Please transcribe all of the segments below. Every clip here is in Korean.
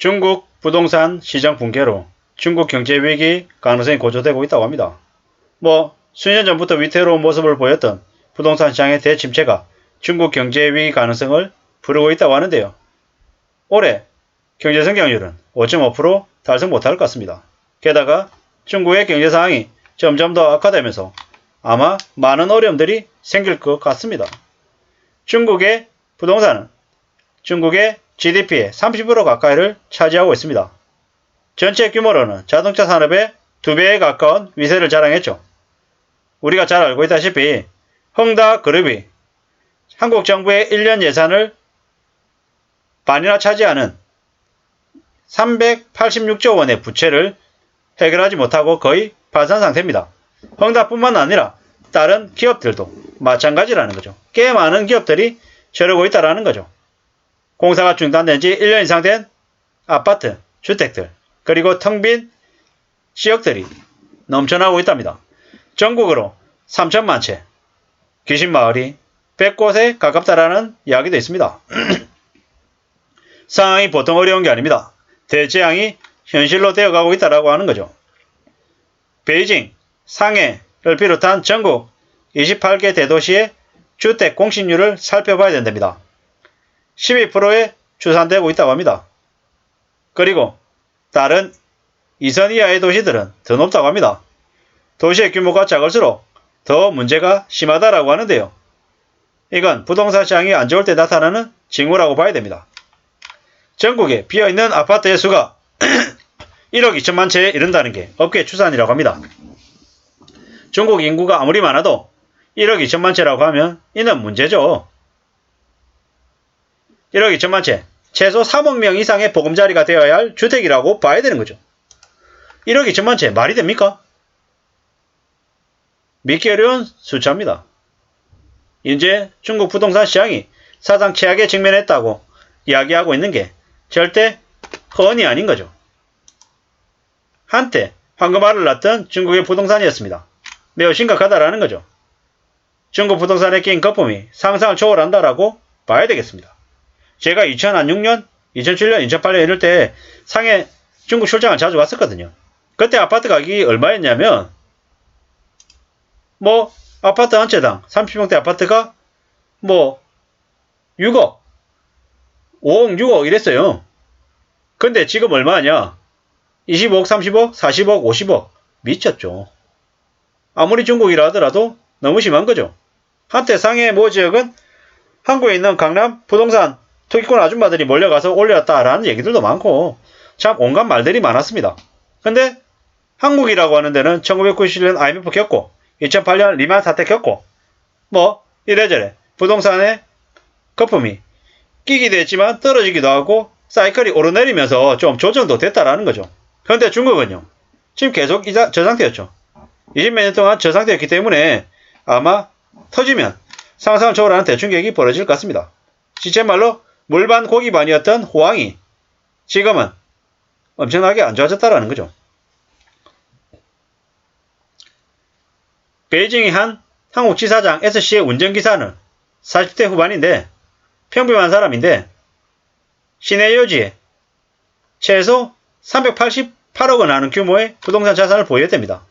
중국 부동산 시장 붕괴로 중국 경제 위기 가능성이 고조되고 있다고 합니다. 뭐 수년 전부터 위태로운 모습을 보였던 부동산 시장의 대침체가 중국 경제 위기 가능성을 부르고 있다고 하는데요. 올해 경제 성장률은 5.5% 달성 못할 것 같습니다. 게다가 중국의 경제 상황이 점점 더 악화되면서 아마 많은 어려움들이 생길 것 같습니다. 중국의 부동산은 중국의 GDP의 30% 가까이를 차지하고 있습니다. 전체 규모로는 자동차 산업의 2배에 가까운 위세를 자랑했죠. 우리가 잘 알고 있다시피 헝다 그룹이 한국 정부의 1년 예산을 반이나 차지하는 386조 원의 부채를 해결하지 못하고 거의 파산 상태입니다. 헝다뿐만 아니라 다른 기업들도 마찬가지라는 거죠. 꽤 많은 기업들이 저러고 있다라는 거죠. 공사가 중단된 지 1년 이상 된 아파트, 주택들, 그리고 텅 빈 지역들이 넘쳐나고 있답니다. 전국으로 3천만 채, 귀신 마을이 100곳에 가깝다라는 이야기도 있습니다. 상황이 보통 어려운 게 아닙니다. 대재앙이 현실로 되어가고 있다라고 하는 거죠. 베이징, 상해를 비롯한 전국 28개 대도시의 주택 공시률을 살펴봐야 된답니다. 12%에 추산되고 있다고 합니다. 그리고 다른 이선 이하의 도시들은 더 높다고 합니다. 도시의 규모가 작을수록 더 문제가 심하다라고 하는데요. 이건 부동산 시장이 안 좋을 때 나타나는 징후라고 봐야 됩니다. 전국에 비어있는 아파트의 수가 1억 2천만 채에 이른다는 게 업계 추산이라고 합니다. 중국 인구가 아무리 많아도 1억 2천만 채라고 하면 이는 문제죠. 1억 2천만 채, 최소 3억 명 이상의 보금자리가 되어야 할 주택이라고 봐야 되는 거죠. 1억 2천만 채 말이 됩니까? 믿기 어려운 숫자입니다. 이제 중국 부동산 시장이 사상 최악에 직면했다고 이야기하고 있는 게 절대 허언이 아닌 거죠. 한때 황금알을 낳던 중국의 부동산이었습니다. 매우 심각하다라는 거죠. 중국 부동산에 끼인 거품이 상상을 초월한다라고 봐야 되겠습니다. 제가 2006년, 2007년, 2008년 이럴 때 상해 중국 출장을 자주 갔었거든요. 그때 아파트 가격이 얼마였냐면 뭐 아파트 한 채당 30평대 아파트가 뭐 6억, 5억, 6억 이랬어요. 근데 지금 얼마냐? 25억, 30억, 40억, 50억 미쳤죠. 아무리 중국이라 하더라도 너무 심한 거죠. 한때 상해 모 지역은 한국에 있는 강남 부동산 투기꾼 아줌마들이 몰려가서 올렸다라는 얘기들도 많고 참 온갖 말들이 많았습니다. 근데 한국이라고 하는 데는 1997년 IMF 겪고 2008년 리만 사태 겪고 뭐 이래저래 부동산의 거품이 끼기도 했지만 떨어지기도 하고 사이클이 오르내리면서 좀 조정도 됐다라는 거죠. 그런데 중국은요. 지금 계속 이자, 저 상태였죠. 20몇 년 동안 저 상태였기 때문에 아마 터지면 상상을 초월하는 대충격이 벌어질 것 같습니다. 시체 말로 물반 고기반이었던 호황이 지금은 엄청나게 안 좋아졌다라는 거죠. 베이징의 한 한국 지사장 S씨의 운전기사는 40대 후반인데 평범한 사람인데 시내 요지에 최소 388억 원 하는 규모의 부동산 자산을 보유했답니다.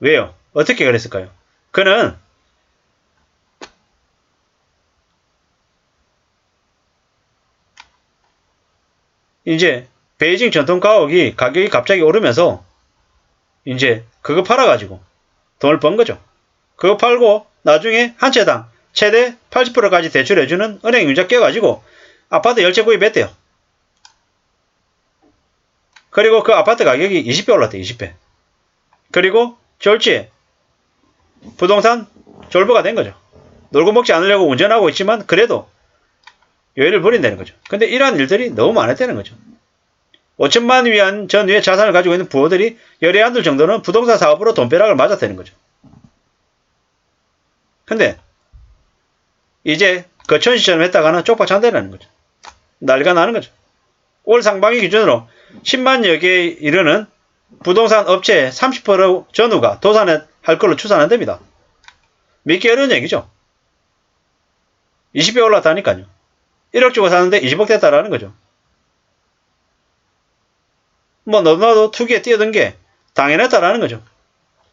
왜요? 어떻게 그랬을까요? 그는 이제 베이징 전통 가옥이 가격이 갑자기 오르면서 이제 그거 팔아가지고 돈을 번 거죠. 그거 팔고 나중에 한 채당 최대 80%까지 대출해주는 은행 융자 껴가지고 아파트 10채 구입했대요. 그리고 그 아파트 가격이 20배 올랐대, 20배. 그리고 졸지에 부동산 졸부가 된 거죠. 놀고 먹지 않으려고 운전하고 있지만 그래도 여유를 부린다는 거죠. 근데 이러한 일들이 너무 많았다는 거죠. 5천만 위안 전후의 자산을 가지고 있는 부호들이 열에 한둘 정도는 부동산 사업으로 돈벼락을 맞았다는 거죠. 근데 이제 거천시처럼 했다가는 쪽박찬대라는 거죠. 난리가 나는 거죠. 올 상반기 기준으로 10만여 개에 이르는 부동산 업체의 30% 전후가 도산할 걸로 추산한답니다. 믿기 어려운 얘기죠. 20배 올랐다니까요. 1억 주고 사는데 20억 됐다라는 거죠. 뭐 너도나도 투기에 뛰어든 게 당연했다라는 거죠.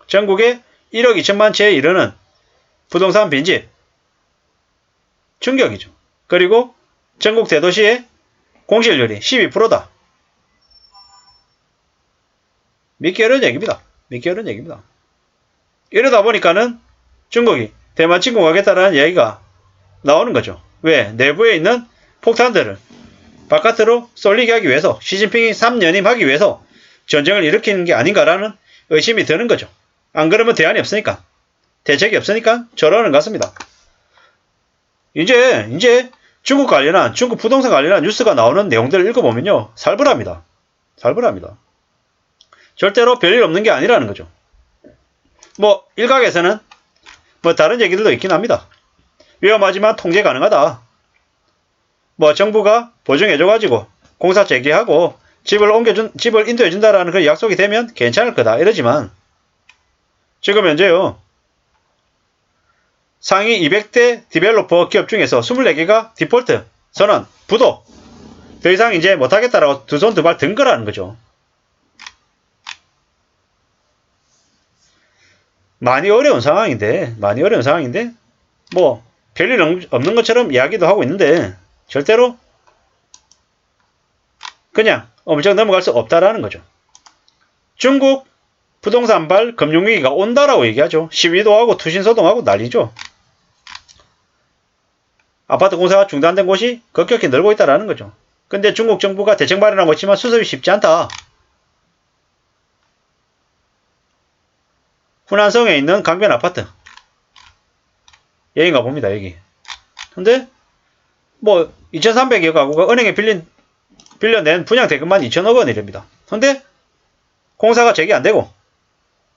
전국에 1억 2천만 채에 이르는 부동산 빈집 충격이죠. 그리고 전국 대도시의 공실률이 12%다. 믿기 어려운 얘기입니다. 믿기 어려운 얘기입니다. 이러다 보니까는 중국이 대만 침공하겠다라는 이야기가 나오는 거죠. 왜? 내부에 있는 폭탄들을 바깥으로 쏠리게 하기 위해서 시진핑이 3년임하기 위해서 전쟁을 일으키는 게 아닌가라는 의심이 드는 거죠. 안 그러면 대안이 없으니까. 대책이 없으니까 저러는 것 같습니다. 이제, 이제 중국 관련한, 중국 부동산 관련한 뉴스가 나오는 내용들을 읽어보면요. 살벌합니다. 살벌합니다. 절대로 별일 없는 게 아니라는 거죠. 뭐, 일각에서는 뭐 다른 얘기들도 있긴 합니다. 위험하지만 통제 가능하다. 뭐 정부가 보증해줘가지고 공사 재개하고 집을 옮겨준, 집을 인도해준다라는 그 약속이 되면 괜찮을 거다. 이러지만 지금 현재요. 상위 200대 디벨로퍼 기업 중에서 24개가 디폴트, 선언, 부도. 더 이상 이제 못하겠다라고 두 손 두 발 든 거라는 거죠. 많이 어려운 상황인데, 많이 어려운 상황인데, 뭐, 별일 없는 것처럼 이야기도 하고 있는데, 절대로 그냥 엄청 넘어갈 수 없다라는 거죠. 중국 부동산발 금융위기가 온다라고 얘기하죠. 시위도 하고 투신소동하고 난리죠. 아파트 공사가 중단된 곳이 급격히 늘고 있다라는 거죠. 근데 중국 정부가 대책 마련하고 있지만 수습이 쉽지 않다. 후난성에 있는 강변 아파트. 여기가 봅니다, 여기. 근데, 뭐, 2,300여 가구가 은행에 빌린, 빌려낸 분양 대금만 2천억 원이랍니다. 근데, 공사가 재개 안 되고,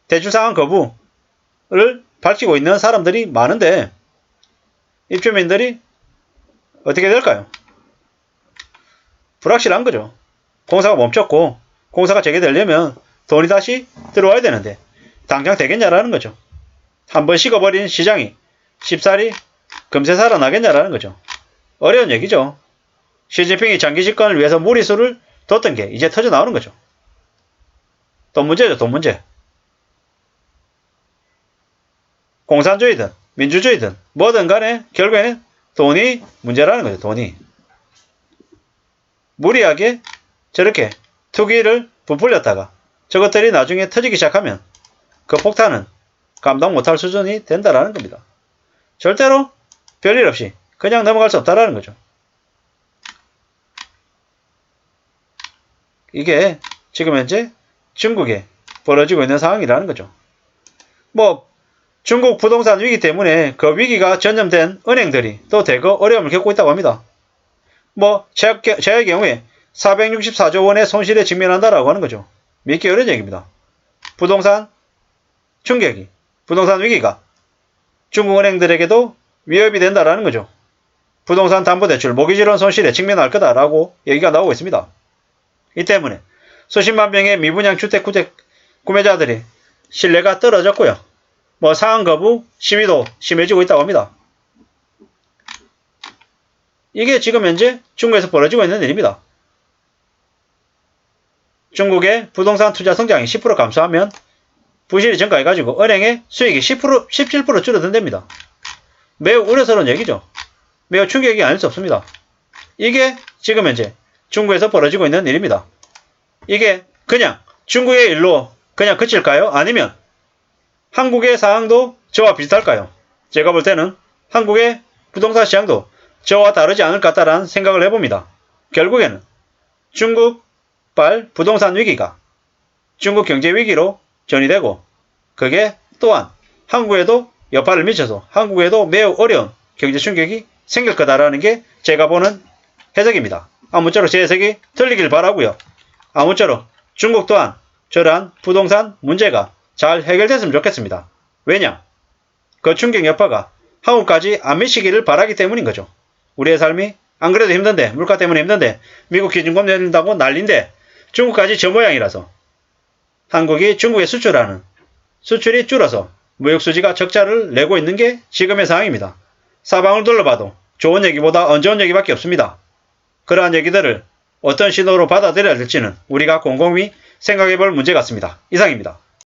대출상환 거부를 밝히고 있는 사람들이 많은데, 입주민들이 어떻게 될까요? 불확실한 거죠. 공사가 멈췄고, 공사가 재개되려면 돈이 다시 들어와야 되는데, 당장 되겠냐라는 거죠. 한 번 식어버린 시장이 쉽사리 금세 살아나겠냐라는 거죠. 어려운 얘기죠. 시진핑이 장기 집권을 위해서 무리수를 뒀던 게 이제 터져 나오는 거죠. 돈 문제죠, 돈 문제. 공산주의든 민주주의든 뭐든 간에 결국에는 돈이 문제라는 거죠, 돈이. 무리하게 저렇게 투기를 부풀렸다가 저것들이 나중에 터지기 시작하면 그 폭탄은 감당 못할 수준이 된다라는 겁니다. 절대로 별일 없이 그냥 넘어갈 수 없다라는 거죠. 이게 지금 현재 중국에 벌어지고 있는 상황이라는 거죠. 뭐 중국 부동산 위기 때문에 그 위기가 전염된 은행들이 또 대거 어려움을 겪고 있다고 합니다. 뭐 제의 경우에 464조 원의 손실에 직면한다라고 하는 거죠. 믿기 어려운 얘기입니다. 부동산 충격이, 부동산 위기가 중국 은행들에게도 위협이 된다라는 거죠. 부동산 담보대출, 모기지론 손실에 직면할 거다라고 얘기가 나오고 있습니다. 이 때문에 수십만 명의 미분양 주택 구매자들이 신뢰가 떨어졌고요. 뭐 상한 거부 시위도 심해지고 있다고 합니다. 이게 지금 현재 중국에서 벌어지고 있는 일입니다. 중국의 부동산 투자 성장이 10% 감소하면 부실이 증가해가지고 은행의 수익이 10% 17% 줄어든답니다. 매우 우려스러운 얘기죠. 매우 충격이 아닐 수 없습니다. 이게 지금 현재 중국에서 벌어지고 있는 일입니다. 이게 그냥 중국의 일로 그냥 그칠까요? 아니면 한국의 상황도 저와 비슷할까요? 제가 볼 때는 한국의 부동산 시장도 저와 다르지 않을 것 같다라는 생각을 해봅니다. 결국에는 중국발 부동산 위기가 중국 경제 위기로 전이되고 그게 또한 한국에도 여파를 미쳐서 한국에도 매우 어려운 경제 충격이 생길 거다라는 게 제가 보는 해석입니다. 아무쪼록 제 해석이 틀리길 바라고요. 아무쪼록 중국 또한 저러한 부동산 문제가 잘 해결됐으면 좋겠습니다. 왜냐? 그 충격 여파가 한국까지 안 미치기를 바라기 때문인 거죠. 우리의 삶이 안 그래도 힘든데 물가 때문에 힘든데 미국 기준금 내린다고 난린데 중국까지 저 모양이라서 한국이 중국에 수출하는 수출이 줄어서 무역 수지가 적자를 내고 있는 게 지금의 상황입니다. 사방을 둘러봐도 좋은 얘기보다 안 좋은 얘기밖에 없습니다. 그러한 얘기들을 어떤 신호로 받아들여야 될지는 우리가 곰곰이 생각해 볼 문제 같습니다. 이상입니다.